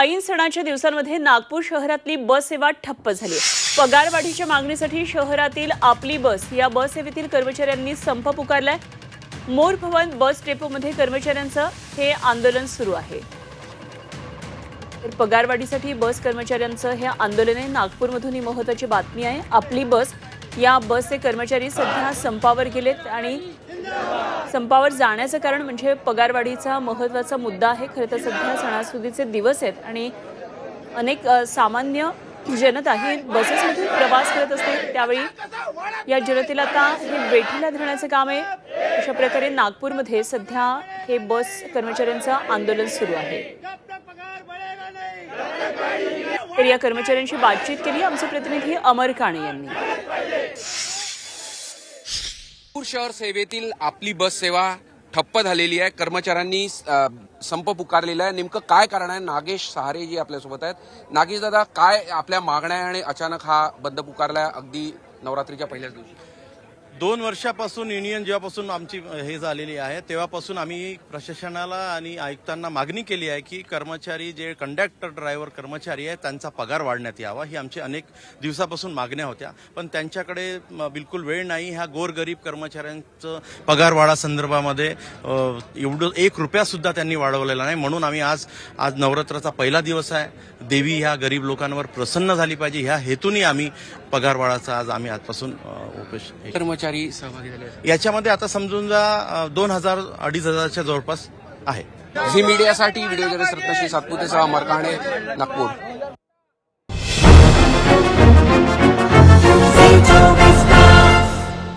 ऐन सणाच्या दिवसांमध्ये नागपूर शहरातली बस सेवा ठप्प झाली. पगारवाढीच्या मागणीसाठी शहरातील आपली बस या बस सेवेतील कर्मचाऱ्यांनी संप पुकारलाय. मोर भवन बस डेपोमध्ये कर्मचाऱ्यांचं हे आंदोलन सुरू आहे. तर पगारवाढीसाठी बस कर्मचाऱ्यांचं हे आंदोलन आहे नागपूरमधून ही महत्वाची बातमी आहे. आपली बस या बसचे कर्मचारी सध्या संपावर गेलेत आणि संपावर जाण्याचं कारण म्हणजे पगारवाढीचा महत्त्वाचा मुद्दा आहे. खरं तर सध्या सणासुदीचे दिवस आहेत आणि अनेक सामान्य जनता ही बसेसमधून प्रवास करत असते. त्यावेळी या जनतेला आता हे वेठीला धरण्याचं काम आहे. अशा प्रकारे नागपूरमध्ये सध्या हे बस कर्मचाऱ्यांचं आंदोलन सुरू आहे. तर या कर्मचाऱ्यांशी बातचीत केली. आमचे प्रतिनिधी अमर काणे यांनी. नागपूर शहर सेवेतील आपली बस सेवा ठप्प झालेली आहे. कर्मचाऱ्यांनी संप पुकारलेला आहे. नेमकं काय कारण आहे? नागेश सहारे जी आपल्यासोबत आहेत. नागेश दादा काय आपल्या मागण्या आहे आणि अचानक हा बंद पुकारला आहे अगदी नवरात्रीच्या पहिल्याच दिवशी? दोन वर्षापासून युनियन जेव्हापासून आमची हे झालेली आहे तेव्हापासून आम्ही प्रशासनाला आणि आयुक्तांना मागणी केली आहे की कर्मचारी जे कंडक्टर ड्रायव्हर कर्मचारी आहेत त्यांचा पगार वाढण्यात यावा. ही आमची अनेक दिवसापासून मागण्या होत्या. पण त्यांच्याकडे बिलकुल वेळ नाही. ह्या गोरगरीब कर्मचाऱ्यांचं पगार वाढा संदर्भामध्ये एवढं एक रुपयासुद्धा त्यांनी वाढवलेला नाही. म्हणून आम्ही आज आज नवरात्राचा पहिला दिवस आहे. देवी ह्या गरीब लोकांवर प्रसन्न झाली पाहिजे. ह्या हेतूने आम्ही पगार वाढाचा आज आम्ही आजपासून अ, उपेश कर्मचारी सहभागी झाले आहेत. याच्यामध्ये आता समजून जा दोन हजार अडीच हजारच्या जवळपास आहे झी मीडियासाठी व्हिडिओ जर्नलिस्ट रत्नश्री सातपुतेसह अमर नागपूर